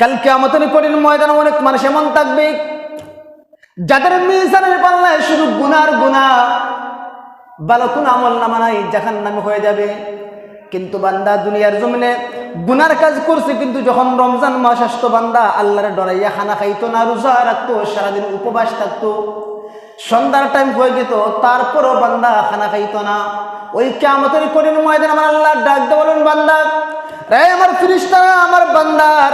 কালকে আমাদের কঠিন ময়দানে অনেক মানুষ এমন থাকবে, যাদের মিজানের পাল্লায় শুধু গুনার গুণা, ভালো কোন আমল নামা নাই জাহান নামে হয়ে যাবে। কিন্তু বান্দা দুনিয়ার জমিনে গুনার কাজ করছে, কিন্তু যখন রমজান মাস আসতো, বান্দা আল্লাহর ডরাইয়া খানা খাইতো না, রোজা রাখতো, সারাদিন উপবাস থাকতো। সন্ধ্যার টাইম হয়ে যেত, তারপরও বান্দা খানা খাইতো না। ওই কেমতের কঠিন ময়দান আমার আল্লাহ ডাক বলেন, বান্দা, রে আমার ফিরিস্তারা, আমার বান্দার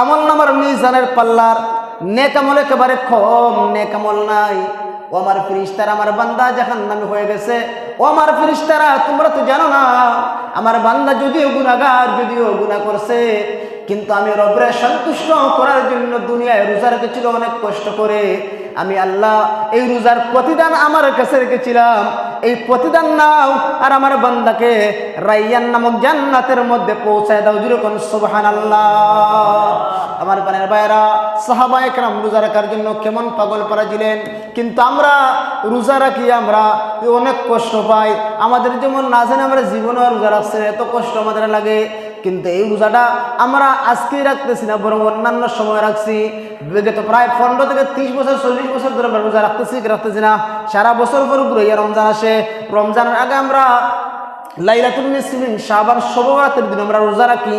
আমল নামার মিজানের পাল্লার নেকামল একেবারে কম নেকামল নাই। ও আমার ফিরিস্তার, আমার বান্দা জাহান নামে হয়ে গেছে। ও আমার ফিরিস্তারা, তোমরা তো জানো না, আমার বান্দা যদিও গুণাগার যদিও গুণা করছে, কিন্তু আমি রবরে সন্তুষ্ট করার জন্য দুনিয়ায় রোজা রেখেছিল অনেক কষ্ট করে। আমি আল্লাহ এই রোজার প্রতিদান আমার কাছে রেখেছিলাম। এই প্রতিদান নাও, আর আমার বান্দাকে রাইয়ান নামক জান্নাতের মধ্যে পৌঁছায় দাও। যেরকম সুবহান আমার পানের বাইরা সাহাবা একরাম রোজা রাখার জন্য কেমন পাগল পারা ছিলেন কিন্তু আমরা রোজা রাখি, আমরা অনেক কষ্ট পাই। আমাদের যেমন না জানে, আমরা জীবনে রোজা রাখছে এত কষ্ট আমাদের লাগে। কিন্তু এই রোজাটা আমরা আজকেই রাখতেছি না, বরং অন্যান্য সময় রাখছি। বিগত প্রায় পনেরো থেকে তিরিশ বছর, চল্লিশ বছর ধরে আমরা রোজা রাখতেছি রাখতেছি না? সারা বছর পর ঘুরে রমজান আসে। রমজানের আগে আমরা লাইলাতুল নিসমিন শাবান শবরাতের দিন আমরা রোজা রাখি।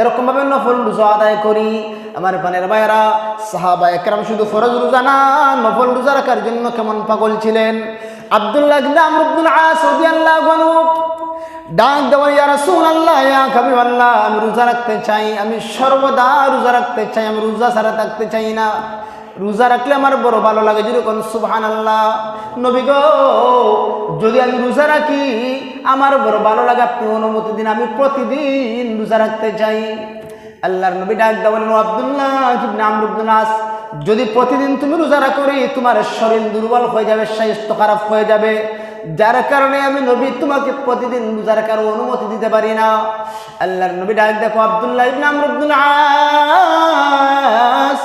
এরকমভাবে নফল রোজা আদায় করি। আমার পানের ভাইয়েরা, সাহাবা একরাম শুধু ফরজ রোজা না, নফল রোজা রাখার জন্য কেমন পাগল ছিলেন? আব্দুল্লাহ আমর আব্দুল আস রাদিয়াল্লাহু আনহু ডাক দেওয়া ইয়া রাসূলুল্লাহ, ইয়া হাবিবাল্লাহ, আমি রোজা রাখতে চাই, আমি সর্বদা রোজা রাখতে চাই, আমি রোজা ছাড়া থাকতে চাই না। রোজা রাখলে আমার বড় ভালো লাগে যেরকম সুবহান আল্লাহ নবী গো, যদি আমি রোজা রাখি, আমার বড় ভালো লাগে, আপনি অনুমতি দিন, আমি প্রতিদিন রোজা রাখতে চাই। আল্লাহর নবী ডাক দেওয়া বলেন আব্দুল্লাহ আমর আস, যদি প্রতিদিন তুমি রোজা রাখি তোমার শরীর দুর্বল হয়ে যাবে, স্বাস্থ্য খারাপ হয়ে যাবে। যার কারণে আমি নবী তোমাকে প্রতিদিন রোজা রাখার অনুমতি দিতে পারি না। আল্লাহর নবী ডাক দেখো আব্দুল্লাহ ইবনে আমর আস।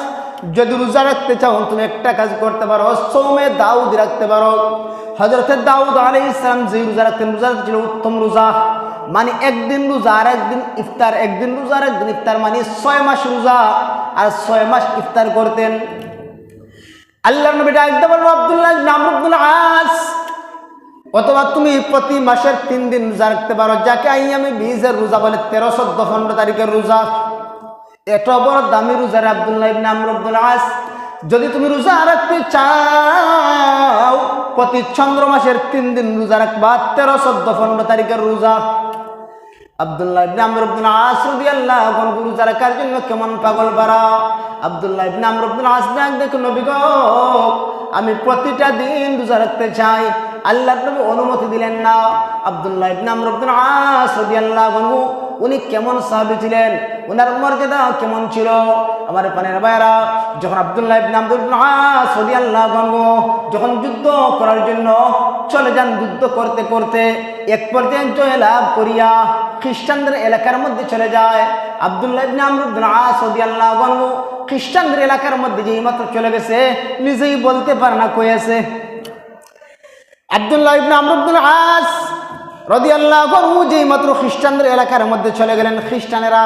যদি রোজা রাখতে চাও, তুমি একটা কাজ করতে পারো, সৌমে দাউদ রাখতে পারো। হজরত দাউদ আলাই ইসলাম যে রোজা রাখতেন, রোজা ছিল উত্তম রোজা। মানে একদিন রোজা আর একদিন ইফতার, একদিন রোজা আর একদিন ইফতার মানে ছয় মাস রোজা আর ছয় মাস ইফতার করতেন। আল্লাহ নবী ডাকতে পারব আবদুল্লাহ নামরুদ্দুল আস। অথবা তুমি প্রতি মাসের তিন দিন রোজা রাখতে পারো, যাকে আই আমি বীজের রোজা বলে তেরো চোদ্দ পনেরো তারিখের রোজা। এত বড় দামি রোজার আবদুল্লাহ ইবনে আমর আব্দুল আস। যদি তুমি রোজা রাখতে চাও, প্রতি চন্দ্র মাসের তিন দিন রোজা রাখবা তেরো চোদ্দ পনেরো তারিখের রোজা। আব্দুল্লাহ ইবনে আমর ইবনে আস রাদিয়াল্লাহু আনহু রোজা রাখার জন্য কেমন পাগল বাড়া আব্দুল্লাহ ইবনে আমর ইবনে আস দেখো নবী আমি প্রতিটা দিন রোজা রাখতে চাই। আল্লাহ নবী অনুমতি দিলেন না। আব্দুল্লাহ ইবনে আমর ইবনে আস রাদিয়াল্লাহু আনহু, উনি কেমন সাহাবী ছিলেন? ওনার মর্যাদা কেমন ছিল? আমার পানের ভাইরা যখন আব্দুল্লাহ ইবনে আব্দুল আস রাদিয়াল্লাহু আনহু যখন যুদ্ধ করার জন্য চলে যান, যুদ্ধ করতে করতে এক পর্যায়ে জয় লাভ করিয়া খ্রিস্টানদের এলাকার মধ্যে চলে যায়। আব্দুল্লাহ ইবনে আমর ইবনে আস রাদিয়াল্লাহু আনহু খ্রিস্টানদের এলাকার মধ্যে যেই মাত্র চলে গেছে, নিজেই বলতে পারে না কই আছে। আব্দুল্লাহ ইবনে আমর ইবনে আস রাদিয়াল্লাহু আনহু যেই মাত্র খ্রিস্টানদের এলাকার মধ্যে চলে গেলেন। খ্রিস্টানেরা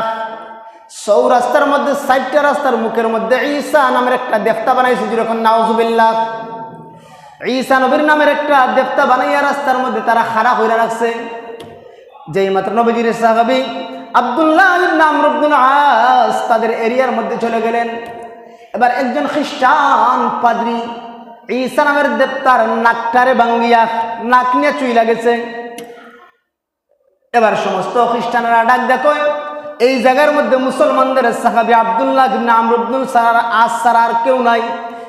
সৌ রাস্তার মধ্যে সাইডটা রাস্তার মুখের মধ্যে ঈসা নামের একটা দেবতা বানাইছে যেরকম নাউজুবিল্লাহ। ঈসা নবীর নামের একটা দেবতা বানাইয়া রাস্তার মধ্যে তারা খাড়া হইরা রাখছে। যেই মাত্র নবীজির সাহাবি আব্দুল্লাহ ইবনে আমর ইবনে আস তাদের এরিয়ার মধ্যে চলে গেলেন। এবার একজন খ্রিস্টান পাদ্রী ঈসা নামের দেবতার নাকটারে বাঙ্গিয়া নাক নিয়ে চুই লাগেছে এবার সমস্ত খ্রিস্টানেরা ডাক দেখো এই জায়গার মধ্যে মুসলমানদের সাহাবি আবদুল্লাহ আমর ইবনুল সার আস ছাড়া আর কেউ নাই।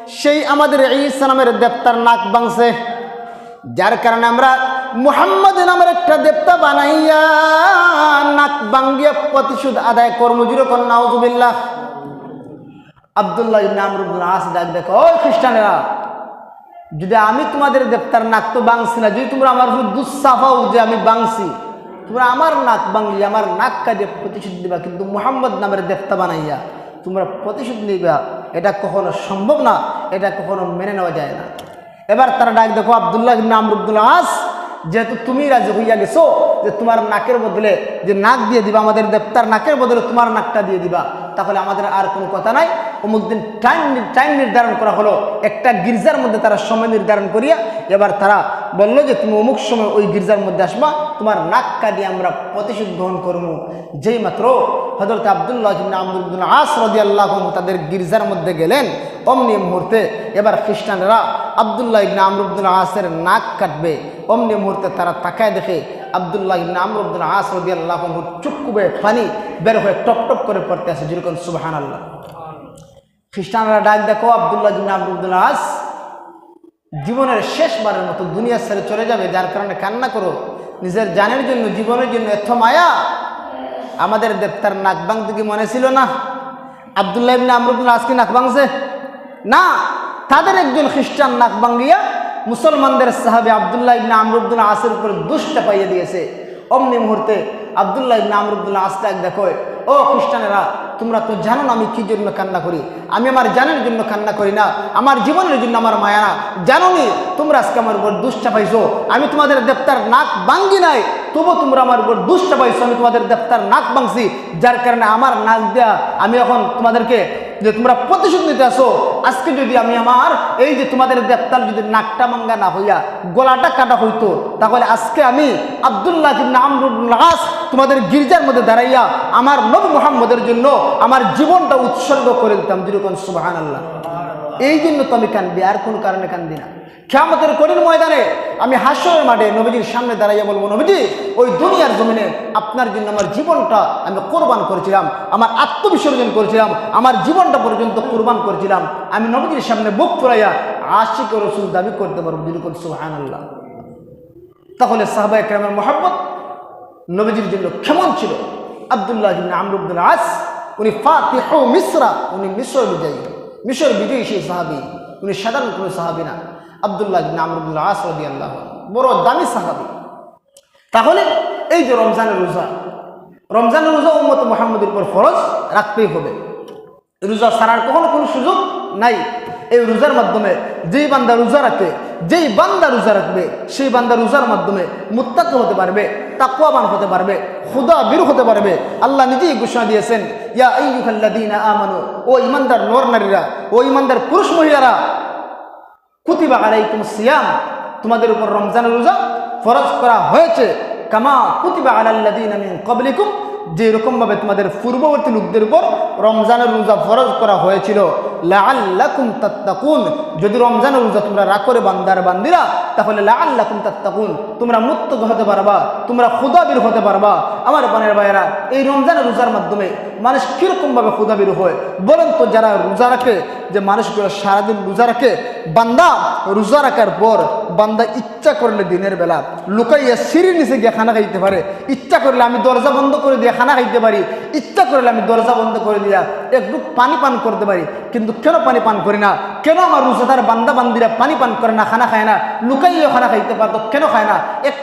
সেই আমাদের ঈসা নামের দেবতার নাক বাংছে যার কারণে আমরা মুহাম্মদ নামের একটা দেবতা বানাইয়া নাক বাঙ্গিয়া প্রতিশোধ আদায় কর্ম যেরকম নাউজুবিল্লাহ আবদুল্লাহ ইবনে আমর ইবনুল আস ডাক দেখো ওই খ্রিস্টানেরা যদি আমি তোমাদের দেবতার নাক তো বাংছি না, যদি তোমরা আমার উপর দুঃসাফাও যে আমি বাংছি, তোমরা আমার নাক বাংলি আমার নাক কাজে প্রতিশোধ দিবা কিন্তু মোহাম্মদ নামের দেবতা বানাইয়া তোমরা প্রতিশোধ নিবা, এটা কখনো সম্ভব না, এটা কখনো মেনে নেওয়া যায় না। এবার তারা ডাক দেখো, আবদুল্লাহ ইবনে আমর ইবনুল আস, যেহেতু তুমি রাজি হইয়া গেছো যে তোমার নাকের বদলে যে নাক দিয়ে দিবা, আমাদের দেবতার নাকের বদলে তোমার নাকটা দিয়ে দিবা, তাহলে আমাদের আর কোনো কথা নাই। অমুক দিন টাইম টাইম নির্ধারণ করা হলো। একটা গির্জার মধ্যে তারা সময় নির্ধারণ করিয়া এবার তারা বলল যে, তুমি অমুক সময় ওই গির্জার মধ্যে আসবা, তোমার নাক কাটিয়ে আমরা প্রতিশোধ গ্রহণ করব। যেই মাত্র হজরত আবদুল্লাহ আমদুল্লাহ আস রদি আল্লাহ তাদের গির্জার মধ্যে গেলেন, অমনি মুহূর্তে এবার খ্রিস্টানরা আবদুল্লাহ ইবনে আমরুদ্দুল্লাহ আসের নাক কাটবে। অমনি মুহূর্তে তারা তাকায় দেখে আবদুল্লাহ ইবনে আমরুদ্দুল্লাহ আস রদি আল্লাহ চুক্কুবে পানি বের হয়ে টপ টপ করে পড়তে আসে, যেরকম সুবাহান আল্লাহ খ্রিস্টানরা ডাক দেখো, আবদুল্লাহ ইবনে আমরুদ্দুল্লাহ আস, জীবনের শেষবারের মতো দুনিয়া ছেড়ে চলে যাবে, যার কারণে কান্না করো। নিজের জানের জন্য, জীবনের জন্য এত মায়া। আমাদের দেবতার নাক ভাঙতে কি মনে ছিল না? আবদুল্লাহ ইবনে আমরুদ্দুল্লাহ আজকে নাক না, তাদের একজন খ্রিস্টান নাক ভাঙ্গিয়া মুসলমানদের সাহাবে আবদুল্লাহ ইবনে আমরুদ্দুল্লাহ আসের উপরে দুষ্টা পাইয়ে দিয়েছে। অমনি মুহূর্তে আবদুল্লাহ ইবনে আমরুদ্দুল্লাহ আসতে এক দেখো, ও খ্রিস্টানেরা তোমরা তো জানো না আমি কি জন্য কান্না করি। আমি আমার জানের জন্য কান্না করি না। আমার জীবনের জন্য আমার মায়া না। জানো নি, তোমরা আজকে আমার উপর দুষ্টা পাইছো আমি তোমাদের দেবতার নাক ভাঙ্গি নাই। তবু তোমরা আমার উপর দুষ্টা পাইছো আমি তোমাদের দেবতার নাক ভাঙছি। যার কারণে আমার নাক দেয়া আমি এখন তোমাদেরকে যে তোমরা প্রতিশোধ নিতে আসো, আজকে যদি আমি আমার এই যে তোমাদের গ্রেপ্তার যদি নাকটা মাঙ্গা না হইয়া, গলাটা কাটা হইতো, তাহলে আজকে আমি আবদুল্লাহ আমরুল্লাহাস তোমাদের গির্জার মধ্যে দাঁড়াইয়া আমার নব মোহাম্মদের জন্য আমার জীবনটা উৎসর্গ করে দিতাম যেরকম সুবাহান আল্লাহ এই জন্য তো আমি কান্দি, আর কোনো কারণে কান্দি না। খেয়ামতের কঠিন ময়দানে আমি হাস্যের মাঠে নবীজির সামনে দাঁড়াইয়া বলব, নবীজি, ওই দুনিয়ার জমিনে আপনার জন্য আমার জীবনটা আমি কোরবান করেছিলাম, আমার আত্মবিসর্জন করেছিলাম, আমার জীবনটা পর্যন্ত কোরবান করেছিলাম। আমি নবীজির সামনে বুক ফুরাইয়া আশিক রসুল দাবি করতে পারব যেরকম সুহান আল্লাহ তাহলে সাহবা একরামের মোহাম্মত নবীজির জন্য কেমন ছিল? আবদুল্লাহ আমরুদ্দুল আস, উনি ফাতিহ মিশ্রা উনি মিশ্র বিজয়ী। মিশর বিজয়ী সেই সাহাবি, উনি সাধারণ কোনো সাহাবি না। আবদুল্লাহ আমরুদ্দুল্লাহ আস রদি আল্লাহ বড় দামি সাহাবি। তাহলে এই যে রমজানের রোজা রমজানের রোজা উম্মত মোহাম্মদের উপর ফরজ রাখতেই হবে। রোজা ছাড়ার কখনো কোনো সুযোগ নাই। এই রোজার মাধ্যমে যেই বান্দা রোজা রাখে যেই বান্দা রোজা রাখবে, সেই বান্দা রোজার মাধ্যমে মুত্তাক হতে পারবে তাকুয়াবান হতে পারবে খুদা বীর হতে পারবে। আল্লাহ নিজেই ঘোষণা দিয়েছেন ইয়া আইয়ুহাল্লাযীনা আমানু ও ইমানদার নর নারীরা, ও ইমানদার পুরুষ মহিলারা, কুতিবা আলাইকুম সিয়াম তোমাদের উপর রমজানের রোজা ফরজ করা হয়েছে। কামা কুতিবা আলাল্লাযীনা মিন ক্বাবলিকুম যে রকমভাবে তোমাদের পূর্ববর্তী লোকদের উপর রমজানের রোজা ফরজ করা হয়েছিল। লাআল্লাকুম তাত্তাকুন, যদি রমজানের রোজা তোমরা রাগ করে বান্দার বান্দিরা, তাহলে লাআল্লাকুম তাত্তাকুন, তোমরা মুক্ত হতে পারবা, তোমরা ক্ষুদাবির হতে পারবা। আমার পানের ভাইয়েরা, এই রমজানের রোজার মাধ্যমে মানুষ কীরকমভাবে ক্ষুদাবির হয়? বলেন তো যারা রোজা রাখে, যে মানুষগুলো সারাদিন রোজা রাখে, বান্দা রোজা রাখার পর বান্দা ইচ্ছা করলে দিনের বেলা লুকাইয়া সিঁড়ি নিচে গিয়ে খানা খাইতে পারে। ইচ্ছা করলে আমি দরজা বন্ধ করে দিয়ে খানা খাইতে পারি। ইচ্ছা করলে আমি দরজা বন্ধ করে দিয়া একটু পানি পান করতে পারি। কিন্তু কেন পানি পান করি না? কেন আমার রোজাদার বান্দা বান্দিরা পানি পান করে না, খানা খায় না? লুকাইয়া খানা খাইতে পারতো কেন খায় না? এক